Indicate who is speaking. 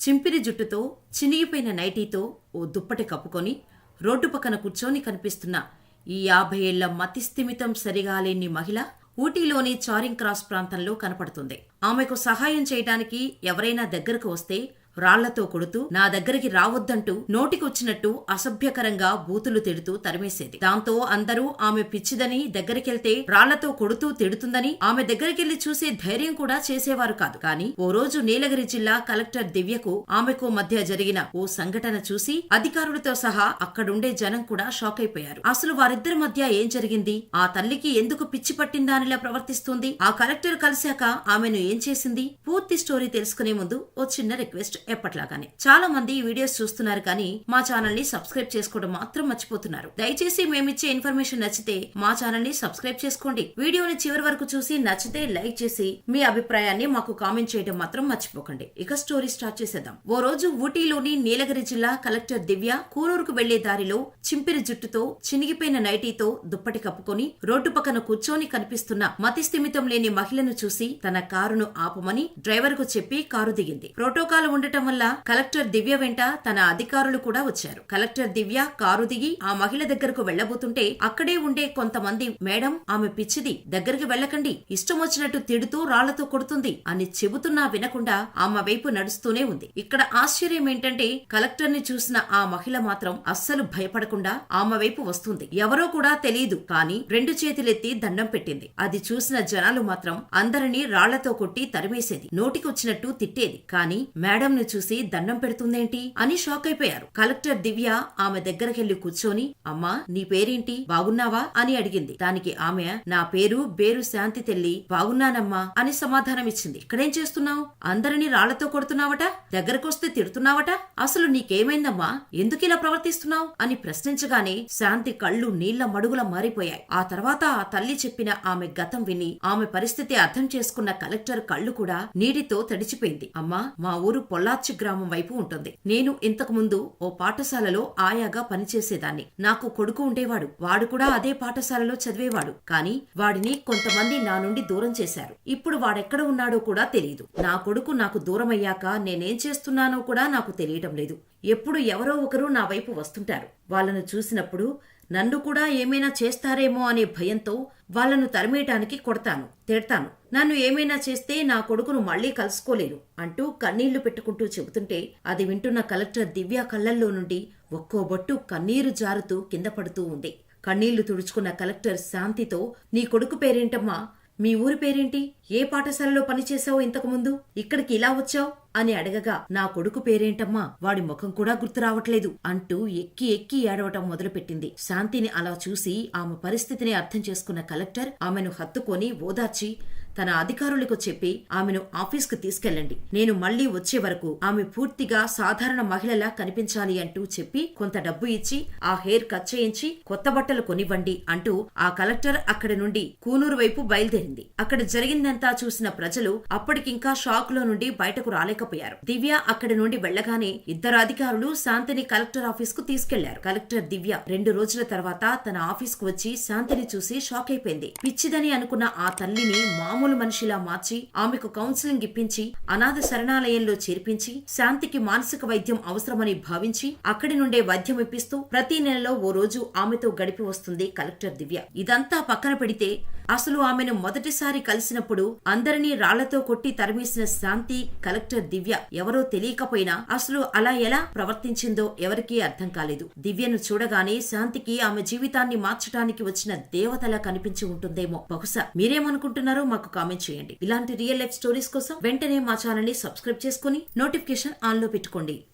Speaker 1: చింపిరి జుట్టుతో చినిగిపోయిన నైటీతో ఓ దుప్పటి కప్పుకొని రోడ్డు పక్కన కూర్చొని కనిపిస్తున్న ఈ యాభై ఏళ్ళ మతిస్థిమితం సరిగాలేని మహిళ ఊటీలోని చారింగ్ క్రాస్ ప్రాంతంలో కనపడుతుంది. ఆమెకు సహాయం చేయడానికి ఎవరైనా దగ్గరకు వస్తే రాళ్ళతో కొడుతూ నా దగ్గరికి రావద్దంటూ నోటికొచ్చినట్టు అసభ్యకరంగా బూతులు తిడుతూ తరిమేసేది. దాంతో అందరూ ఆమె పిచ్చిదని దగ్గరికెళ్తే రాళ్ళతో కొడుతూ తిడుతుందని ఆమె దగ్గరికెళ్ళి చూసే ధైర్యం కూడా చేసేవారు కాదు. కానీ ఓ రోజు నీలగిరి జిల్లా కలెక్టర్ దివ్యకు ఆమెకు మధ్య జరిగిన ఓ సంఘటన చూసి అధికారులతో సహా అక్కడుండే జనం కూడా షాక్ అయిపోయారు. అసలు వారిద్దరి మధ్య ఏం జరిగింది? ఆ తల్లికి ఎందుకు పిచ్చి పట్టిందానిలా ప్రవర్తిస్తుంది? ఆ కలెక్టర్ కలిశాక ఆమెను ఏం చేసింది? పూర్తి స్టోరీ తెలుసుకునే ముందు ఓ చిన్న రిక్వెస్ట్. ఎప్పట్లాగానే. చాలా మంది ఈ వీడియోస్ చూస్తున్నారు కానీ మా ఛానల్ని సబ్స్క్రైబ్ చేసుకోవడం మాత్రం మర్చిపోతున్నారు. దయచేసి మేమిచ్చే ఇన్ఫర్మేషన్ నచ్చితే మా ఛానల్ని సబ్స్క్రైబ్ చేసుకోండి. వీడియోని చివరి వరకు చూసి నచ్చితే లైక్ చేసి మీ అభిప్రాయాన్ని మాకు కామెంట్ చేయడం మాత్రం మర్చిపోకండి. ఇక స్టోరీ స్టార్ట్ చేసేద్దాం. ఓ రోజు ఊటీలోని నీలగిరి జిల్లా కలెక్టర్ దివ్య కూరూరుకు వెళ్ళే దారిలో చింపిరి జుట్టుతో చినిగిపోయిన నైటీతో దుప్పటి కప్పుకొని రోడ్డు పక్కన కూర్చొని కనిపిస్తున్న మతిస్థిమితం లేని మహిళను చూసి తన కారును ఆపమని డ్రైవర్కు చెప్పి కారు దిగింది. ప్రోటోకాల్ ఉండటం వల్ల కలెక్టర్ దివ్య వెంట తన అధికారులు కూడా వచ్చారు. కలెక్టర్ దివ్య కారు దిగి ఆ మహిళ దగ్గరకు వెళ్ళబోతుంటే అక్కడే ఉండే కొంతమంది మేడం ఆమె పిచ్చిది దగ్గరికి వెళ్ళకండి. ఇష్టం వచ్చినట్టు తిడుతూ రాళ్ళతో కొడుతుంది అని చెబుతున్నా వినకుండా ఆమె వైపు నడుస్తూనే ఉంది. ఇక్కడ ఆశ్చర్యం ఏంటంటే కలెక్టర్ని చూసిన ఆ మహిళ మాత్రం అస్సలు భయపడకుండా ఆమె వైపు వస్తుంది. ఎవరో కూడా తెలియదు కానీ రెండు చేతులెత్తి దండం పెట్టింది. అది చూసిన జనాలు మాత్రం అందరినీ రాళ్ళతో కొట్టి తరిమేసేది. నోటికొచ్చినట్టు తిట్టేది. కానీ మేడంను చూసి దండం పెడుతుందేంటి? అని షాక్ అయిపోయారు. కలెక్టర్ దివ్య ఆమె దగ్గరకెళ్ళి కూర్చొని అమ్మా నీ పేరేంటి? బాగున్నావా? అని అడిగింది. దానికి ఆమె నా పేరు బేరు శాంతి తెల్లి బాగున్నానమ్మా అని సమాధానం ఇచ్చింది. ఇక్కడేం చేస్తున్నావు? అందరినీ రాళ్ళతో కొడుతున్నావట? దగ్గరకొస్తే తిడుతున్నావట? అసలు నీకేమైందమ్మా? ఎందుకిలా ప్రవర్తిస్తున్నావు? అని ప్రశ్నించగానే శాంతి కళ్ళు నీళ్ళ మడుగుల మారిపోయాయి. ఆ తర్వాత ఆ తల్లి చెప్పిన ఆమె గతం విని ఆమె పరిస్థితి అర్థం చేసుకున్న కలెక్టర్ కళ్ళు కూడా నీటితో తడిచిపోయింది. అమ్మా మా ఊరు పొల్లాచి గ్రామం వైపు ఉంటుంది. నేను ఇంతకు ముందు ఓ పాఠశాలలో ఆయాగా పనిచేసేదాన్ని. నాకు కొడుకు ఉండేవాడు. వాడు కూడా అదే పాఠశాలలో చదివేవాడు. కానీ వాడిని కొంతమంది నా నుండి దూరం చేశారు. ఇప్పుడు వాడెక్కడ ఉన్నాడో కూడా తెలియదు నా కొడుకు నాకు దూరమయ్యాక నేనేం చేస్తున్నానో కూడా నాకు తెలియటం లేదు. ఎప్పుడు ఎవరో ఒకరు నా వైపు వస్తుంటారు. వాళ్ళను చూసినప్పుడు నన్ను కూడా ఏమైనా చేస్తారేమో అనే భయంతో వాళ్ళను తరిమేయటానికి కొడతాను తిడతాను. నన్ను ఏమైనా చేస్తే నా కొడుకును మళ్ళీ కలుసుకోలేను అంటూ కన్నీళ్ళు పెట్టుకుంటూ చెబుతుంటే అది వింటున్న కలెక్టర్ దివ్య కళ్ళల్లో నుండి ఒక్కో బొట్టు కన్నీరు జారుతూ కింద పడుతూ ఉంది. కన్నీళ్ళు తుడుచుకున్న కలెక్టర్ శాంతితో నీ కొడుకు పేరేంటమ్మా? మీ ఊరి పేరేంటి? ఏ పాఠశాలలో పనిచేశావు ఇంతకుముందు? ఇక్కడికి ఇలా వచ్చావు? అని అడగగా నా కొడుకు పేరేంటమ్మా? వాడి ముఖం కూడా గుర్తు రావట్లేదు అంటూ ఎక్కి ఎక్కి ఏడవటం మొదలుపెట్టింది. శాంతిని అలా చూసి ఆమె పరిస్థితిని అర్థం చేసుకున్న కలెక్టర్ ఆమెను హత్తుకొని ఓదార్చి తన అధికారులకు చెప్పి ఆమెను ఆఫీస్కు తీసుకెళ్ళండి. నేను మళ్ళీ వచ్చే వరకు ఆమె పూర్తిగా సాధారణ మహిళలా కనిపించాలి అంటూ చెప్పి కొంత డబ్బు ఇచ్చి ఆ హెయిర్ కట్ చేయించి కొత్త బట్టలు కొనివ్వండి అంటూ ఆ కలెక్టర్ అక్కడి నుండి కూనూరు వైపు బయలుదేరింది. అక్కడ జరిగిందంతా చూసిన ప్రజలు అప్పటికింకా షాక్లో నుండి బయటకు రాలేకపోయారు. దివ్య అక్కడి నుండి వెళ్ళగానే ఇద్దరు అధికారులు శాంతిని కలెక్టర్ ఆఫీస్కు తీసుకెళ్ళారు. కలెక్టర్ దివ్య రెండు రోజుల తర్వాత తన ఆఫీస్కు వచ్చి శాంతిని చూసి షాక్ అయిపోయింది. పిచ్చిదని అనుకున్న ఆ తల్లిని మామూలు మనిషిలా మార్చి ఆమెకు కౌన్సిలింగ్ ఇప్పించి అనాథ శరణాలయంలో చేర్పించి శాంతికి మానసిక వైద్యం అవసరమని భావించి అక్కడి నుండే వైద్యం ఇప్పిస్తూ ప్రతి నెలలో ఓ రోజు ఆమెతో గడిపి వస్తుంది కలెక్టర్ దివ్య. ఇదంతా పక్కన పెడితే అసలు ఆమెను మొదటిసారి కలిసినప్పుడు అందరినీ రాళ్ళతో కొట్టి తరిమేసిన శాంతి కలెక్టర్ దివ్య ఎవరో తెలియకపోయినా అసలు అలా ఎలా ప్రవర్తించిందో ఎవరికీ అర్థం కాలేదు. దివ్యను చూడగానే శాంతికి ఆమె జీవితాన్ని మార్చడానికి వచ్చిన దేవతలా కనిపించి ఉంటుందేమో. బహుశా మీరేమనుకుంటున్నారో మాకు కామెంట్ చేయండి. ఇలాంటి రియల్ లైఫ్ స్టోరీస్ కోసం వెంటనే మా ఛానల్ని సబ్స్క్రైబ్ చేసుకుని నోటిఫికేషన్ ఆన్లో పెట్టుకోండి.